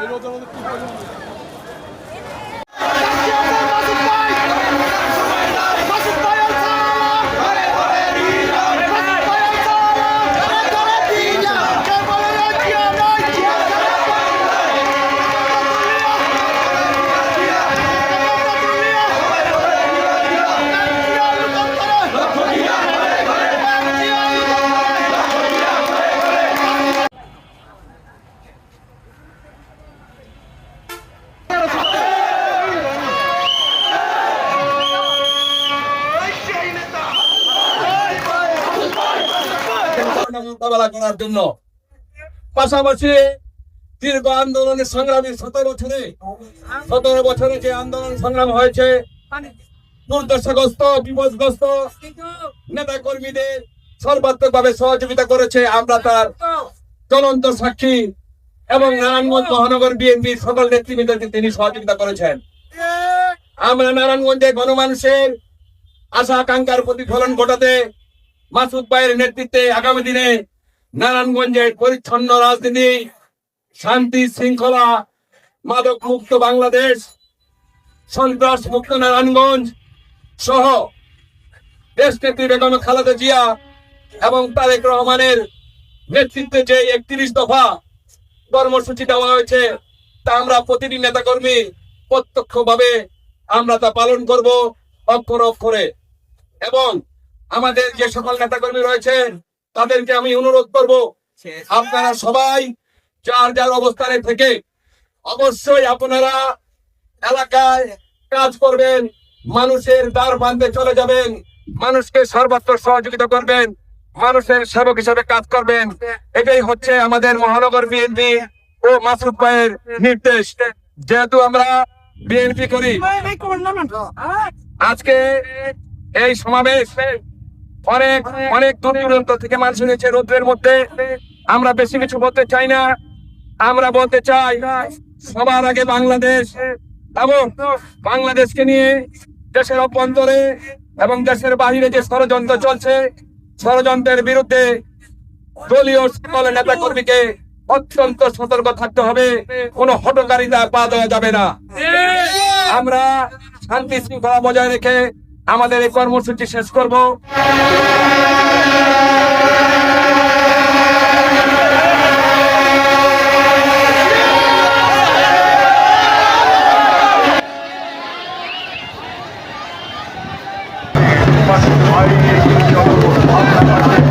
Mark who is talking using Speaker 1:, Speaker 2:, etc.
Speaker 1: এই রোজার মধ্যে কি
Speaker 2: মোকাবেলা করার জন্য। পাশাপাশি দীর্ঘ আন্দোলনের সংগ্রামী সতেরো বছরে সতেরো বছরে যে আন্দোলন সংগ্রাম হয়েছে, দুর্দশাগ্রস্ত, বিপদগ্রস্ত নেতা কর্মীদের সর্বাত্মক ভাবে সহযোগিতা করেছে আমরা তার চলন্ত সাক্ষী এবং নারায়ণগঞ্জ মহানগর বিএনপি সকল নেতৃবৃন্দকে তিনি সহযোগিতা করেছেন। আমরা নারায়ণগঞ্জে গণমানুষের আশা আকাঙ্ক্ষার প্রতিফলন ঘটাতে মাসুদ ভাইয়ের নেতৃত্বে আগামী দিনে নারায়ণগঞ্জের পরিচ্ছন্ন রাজনীতি, শান্তি শৃঙ্খলা, মাদক মুক্ত বাংলাদেশ, সন্ত্রাস মুক্ত নারায়ণগঞ্জ সহ দেশ নেত্রী বেগম খালেদা জিয়া এবং তারেক রহমানের নেতৃত্বে যে একত্রিশ দফা কর্মসূচি দেওয়া হয়েছে, তা আমরা প্রতিটি নেতাকর্মী প্রত্যক্ষভাবে আমরা তা পালন করব অক্ষর অক্ষরে। এবং আমাদের যে সকল নেতাকর্মী রয়েছেন, তাদেরকে আমি অনুরোধ করব, আপনারা সবাই যার যার অবস্থানে থেকে অবশ্যই আপনারা এলাকায় কাজ করবেন, মানুষের দ্বার বাঁধতে চলে যাবেন, মানুষকে সর্বাত্মক সহযোগিতা করবেন, মানুষের সেবক হিসাবে কাজ করবেন। এটাই হচ্ছে আমাদের মহানগর বিএনপি ও মাসুদ ভাইয়ের নির্দেশ। যেহেতু আমরা বিএনপি করি, আজকে এই সমাবেশ অনেক অনেক দূর দূরান্ত থেকে মানুষ হয়েছে রোদ্রের মধ্যে। আমরা বেশি কিছু বলতে চাই না। আমরা বলতে চাই সবার আগে বাংলাদেশ এবং বাংলাদেশকে নিয়ে দেশের অভ্যন্তরে এবং দেশের বাহিরে যে ষড়যন্ত্র চলছে ষড়যন্ত্রের বিরুদ্ধে দলীয় সকল নেতা কর্মীকে অত্যন্ত সতর্ক থাকতে হবে। কোনো হটকারিতা পা দেওয়া যাবে না। আমরা শান্তি শৃঙ্খলা বজায় রেখে আমাদের এই কর্মসূচি শেষ করব Thank you.